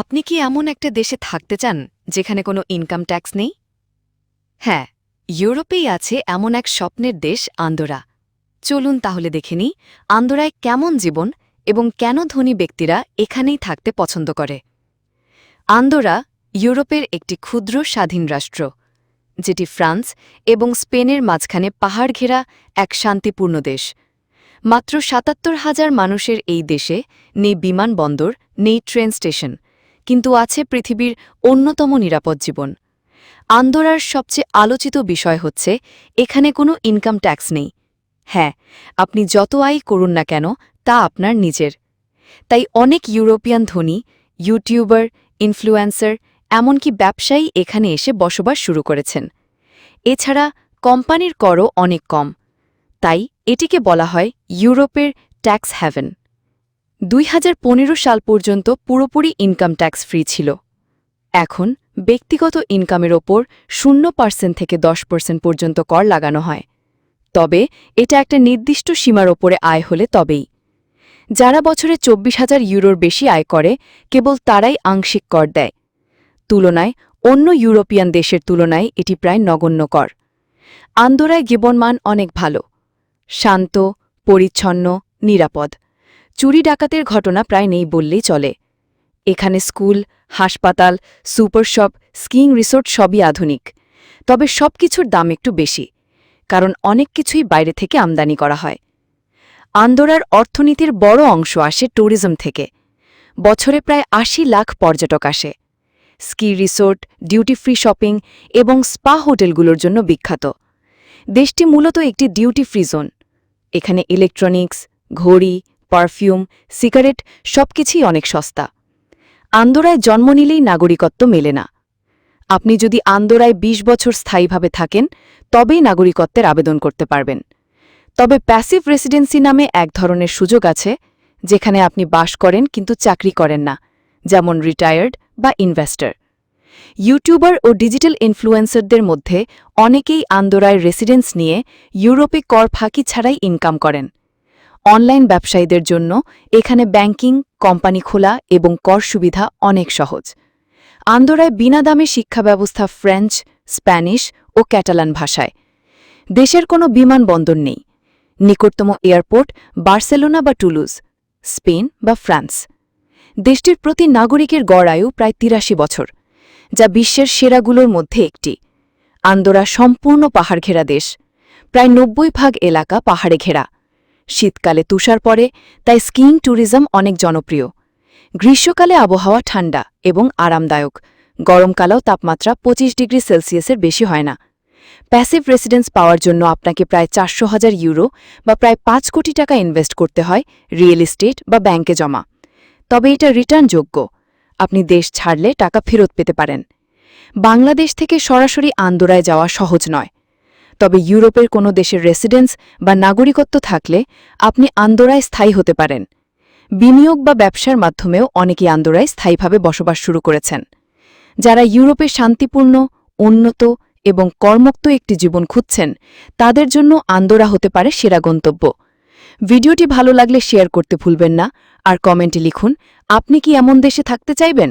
আপনি কি এমন একটা দেশে থাকতে চান যেখানে কোনো ইনকাম ট্যাক্স নেই? হ্যাঁ ইউরোপেই আছে এমন এক স্বপ্নের দেশ আন্দোরা। চলুন তাহলে দেখে নিই আন্দোরায় কেমন জীবন এবং কেন ধনী ব্যক্তিরা এখানেই থাকতে পছন্দ করে। আন্দোরা ইউরোপের একটি ক্ষুদ্র স্বাধীন রাষ্ট্র, যেটি ফ্রান্স এবং স্পেনের মাঝখানে পাহাড় ঘেরা এক শান্তিপূর্ণ দেশ। মাত্র সাতাত্তর হাজার মানুষের এই দেশে নেই বিমানবন্দর, নেই ট্রেন স্টেশন। কিন্তু আছে পৃথিবীর অন্যতম নিরাপদ জীবন। আন্দোরার সবচেয়ে আলোচিত বিষয় হচ্ছে, এখানে কোনো ইনকাম ট্যাক্স নেই। হ্যাঁ আপনি যত আয় করুন না কেন, তা আপনার নিজের। তাই অনেক ইউরোপিয়ান ধনী, ইউটিউবার ইনফ্লুয়েন্সার এমনকি ব্যবসায়ী এখানে এসে বসবাস শুরু করেছেন। এছাড়া কোম্পানির করও অনেক কম। তাই এটিকে বলা হয় ইউরোপের ট্যাক্স হ্যাভেন দুই হাজার পনেরো সাল পর্যন্ত পুরোপুরি ইনকাম ট্যাক্স ফ্রি ছিল। এখন ব্যক্তিগত ইনকামের ওপর শূন্য পার্সেন্ট থেকে দশ পার্সেন্ট পর্যন্ত কর লাগানো হয়। তবে এটা একটা নির্দিষ্ট সীমার ওপরে আয় হলে তবেই। যারা বছরে চব্বিশ হাজার ইউরোর বেশি আয় করে, কেবল তারাই আংশিক কর দেয়। তুলনায় অন্য ইউরোপিয়ান দেশের তুলনায় এটি প্রায় নগণ্য কর। আন্দোরায় জীবনমান অনেক ভালো। শান্ত, পরিচ্ছন্ন, নিরাপদ। চুরি ডাকাতের ঘটনা প্রায় নেই বললেই চলে। এখানে স্কুল, হাসপাতাল, সুপার শপ, স্কিইং রিসোর্ট সবই আধুনিক। তবে সবকিছুর দাম একটু বেশি, কারণ অনেক কিছুই বাইরে থেকে আমদানি করা হয়। আন্দোরার অর্থনীতির বড় অংশ আসে ট্যুরিজম থেকে। বছরে প্রায় আশি লাখ পর্যটক আসে। Ski resort duty free shopping এবং স্পা হোটেলগুলোর জন্য বিখ্যাত। দেশটি মূলত একটি ডিউটি ফ্রি জোন। এখানে ইলেকট্রনিক্স, ঘড়ি পারফিউম, সিগারেট, সবকিছুই অনেক সস্তা। আন্দোরায় জন্ম নিলেই নাগরিকত্ব মেলে না। আপনি যদি আন্দোরায় ২০ বছর স্থায়ীভাবে থাকেন, তবেই নাগরিকত্বের আবেদন করতে পারবেন। তবে প্যাসিভ রেসিডেন্সি নামে এক ধরনের সুযোগ আছে, যেখানে আপনি বাস করেন কিন্তু চাকরি করেন না, যেমন রিটায়ার্ড বা ইনভেস্টর। ইউটিউবার ও ডিজিটাল ইনফ্লুয়েন্সারদের মধ্যে অনেকেই আন্দোরায় রেসিডেন্স নিয়ে ইউরোপে কর ফাঁকি ছাড়াই ইনকাম করেন। অনলাইন ব্যবসায়ীদের জন্য এখানে ব্যাংকিং, কোম্পানি খোলা এবং কর সুবিধা অনেক সহজ। আন্দোরায় বিনা দামে শিক্ষা ব্যবস্থা ফ্রেঞ্চ, স্প্যানিশ ও ক্যাটালান ভাষায়। দেশের কোনো বিমানবন্দর নেই। নিকটতম এয়ারপোর্ট বার্সেলোনা বা টুলুজ, স্পেন বা ফ্রান্স। দেশটির প্রতি নাগরিকের গড় আয়ু প্রায় তিরাশি বছর, যা বিশ্বের সেরাগুলোর মধ্যে একটি। আন্দোরা সম্পূর্ণ পাহাড় ঘেরা দেশ, প্রায় নব্বই ভাগ এলাকা পাহাড়ে ঘেরা। শীতকালে তুষার পড়ে, তাই স্কিইং ট্যুরিজম অনেক জনপ্রিয়। গ্রীষ্মকালে আবহাওয়া ঠান্ডা এবং আরামদায়ক। গরমকালেও তাপমাত্রা ২৫ ডিগ্রি সেলসিয়াসের বেশি হয় না। প্যাসিভ রেসিডেন্স পাওয়ার জন্য আপনাকে প্রায় চারশো হাজার ইউরো বা প্রায় পাঁচ কোটি টাকা ইনভেস্ট করতে হয় রিয়েল এস্টেট বা ব্যাংকে জমা। তবে এটা রিটার্নযোগ্য আপনি দেশ ছাড়লে টাকা ফেরত পেতে পারেন। বাংলাদেশ থেকে সরাসরি আন্দোরায় যাওয়া সহজ নয়। তবে ইউরোপের কোনো দেশের রেসিডেন্স বা নাগরিকত্ব থাকলে আপনি আন্দোরায় স্থায়ী হতে পারেন। বিনিয়োগ বা ব্যবসার মাধ্যমেও অনেকেই আন্দোরায় স্থায়ীভাবে বসবাস শুরু করেছেন। যারা ইউরোপে শান্তিপূর্ণ, উন্নত এবং কর্মুক্ত একটি জীবন খুঁজছেন, তাদের জন্য আন্দোরা হতে পারে সেরা গন্তব্য। ভিডিওটি ভালো লাগলে শেয়ার করতে ভুলবেন না। আর কমেন্টে লিখুন, আপনি কি এমন দেশে থাকতে চাইবেন?